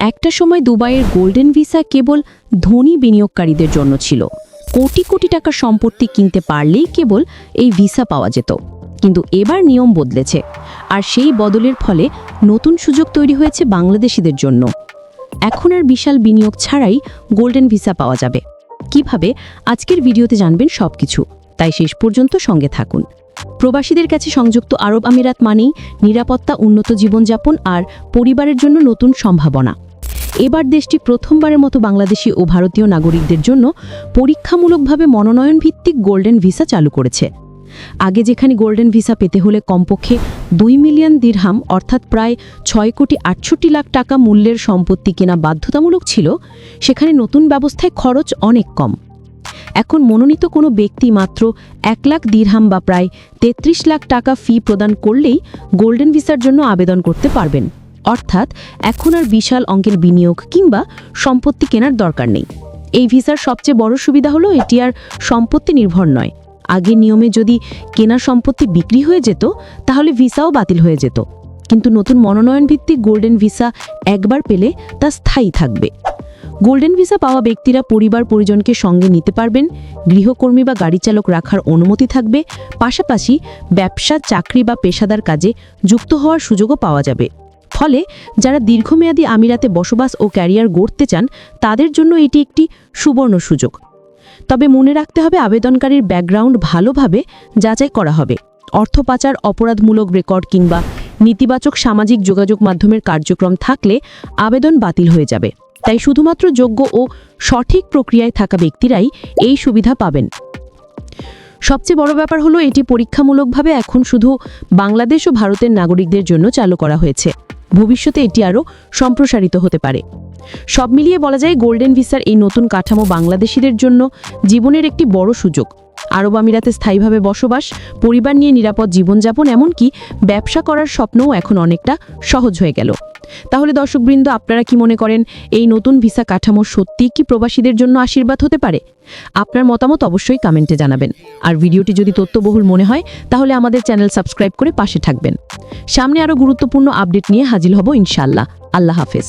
একটা সময় দুবাইয়ের গোল্ডেন ভিসা কেবল ধনী বিনিয়োগকারীদের জন্য ছিল। কোটি কোটি টাকা সম্পত্তি কিনতে পারলেই কেবল এই ভিসা পাওয়া যেত। কিন্তু এবার নিয়ম বদলেছে। আর সেই বদলের ফলে নতুন সুযোগ তৈরি হয়েছে বাংলাদেশিদের জন্য। এখন আর বিশাল বিনিয়োগ ছাড়াই গোল্ডেন ভিসা পাওয়া যাবে। কীভাবে? আজকের ভিডিওতে জানবেন সবকিছু। তাই শেষ পর্যন্ত সঙ্গে থাকুন। প্রবাসীদের কাছে সংযুক্ত আরব আমিরাত মানেই নিরাপত্তা, উন্নত জীবনযাপন আর পরিবারের জন্য নতুন সম্ভাবনা। এবার দেশটি প্রথমবারের মতো বাংলাদেশি ও ভারতীয় নাগরিকদের জন্য পরীক্ষামূলকভাবে মনোনয়ন ভিত্তিক গোল্ডেন ভিসা চালু করেছে। আগে যেখানে গোল্ডেন ভিসা পেতে হলে কমপক্ষে দুই মিলিয়ন দিরহাম, অর্থাৎ প্রায় ছয় কোটি আটষট্টি লাখ টাকা মূল্যের সম্পত্তি কেনা বাধ্যতামূলক ছিল, সেখানে নতুন ব্যবস্থায় খরচ অনেক কম। এখন মনোনীত কোনো ব্যক্তি মাত্র এক লাখ দিরহাম বা প্রায় তেত্রিশ লাখ টাকা ফি প্রদান করলেই গোল্ডেন ভিসার জন্য আবেদন করতে পারবেন। অর্থাৎ এখন আর বিশাল অঙ্কের বিনিয়োগ কিংবা সম্পত্তি কেনার দরকার নেই। এই ভিসার সবচেয়ে বড় সুবিধা হলো এটি আর সম্পত্তি নির্ভর নয়। আগের নিয়মে যদি কেনা সম্পত্তি বিক্রি হয়ে যেত, তাহলে ভিসাও বাতিল হয়ে যেত। কিন্তু নতুন মনোনয়ন ভিত্তিক গোল্ডেন ভিসা একবার পেলে তা স্থায়ী থাকবে। গোল্ডেন ভিসা পাওয়া ব্যক্তিরা পরিবার পরিজনকে সঙ্গে নিতে পারবেন, গৃহকর্মী বা গাড়ি চালক রাখার অনুমতি থাকবে, পাশাপাশি ব্যবসা, চাকরি বা পেশাদার কাজে যুক্ত হওয়ার সুযোগও পাওয়া যাবে। ফলে যারা দীর্ঘমেয়াদী আমিরাতে বসবাস ও ক্যারিয়ার গড়তে চান, তাদের জন্য এটি একটি সুবর্ণ সুযোগ। তবে মনে রাখতে হবে আবেদনকারীর ব্যাকগ্রাউন্ড ভালোভাবে যাচাই করা হবে। অর্থ পাচার অপরাধমূলক রেকর্ড কিংবা নেতিবাচক সামাজিক যোগাযোগ মাধ্যমের কার্যক্রম থাকলে আবেদন বাতিল হয়ে যাবে। তাই শুধুমাত্র যোগ্য ও সঠিক প্রক্রিয়ায় থাকা ব্যক্তিরাই এই সুবিধা পাবেন। সবচেয়ে বড় ব্যাপার হলো এটি পরীক্ষামূলকভাবে এখন শুধু বাংলাদেশ ও ভারতের নাগরিকদের জন্য চালু করা হয়েছে। ভবিষ্যতে এটি আরও সম্প্রসারিত হতে পারে। সব মিলিয়ে বলা যায় গোল্ডেন ভিসার এই নতুন কাঠামো বাংলাদেশিদের জন্য জীবনের একটি বড় সুযোগ। আরব আমিরাতে স্থায়ীভাবে বসবাস, পরিবার নিয়ে নিরাপদ জীবনযাপন, এমনকি ব্যবসা করার স্বপ্নও এখন অনেকটা সহজ হয়ে গেল। তাহলে দর্শকবৃন্দ, আপনারা কি মনে করেন এই নতুন ভিসা কাঠামো সত্যি কি প্রবাসীদের জন্য আশীর্বাদ হতে পারে? আপনার মতামত অবশ্যই কমেন্টে জানাবেন। আর ভিডিওটি যদি তথ্যবহুল মনে হয়, তাহলে আমাদের চ্যানেল সাবস্ক্রাইব করে পাশে থাকবেন। সামনে আরও গুরুত্বপূর্ণ আপডেট নিয়ে হাজির হব ইনশাল্লাহ আল্লাহ হাফেজ।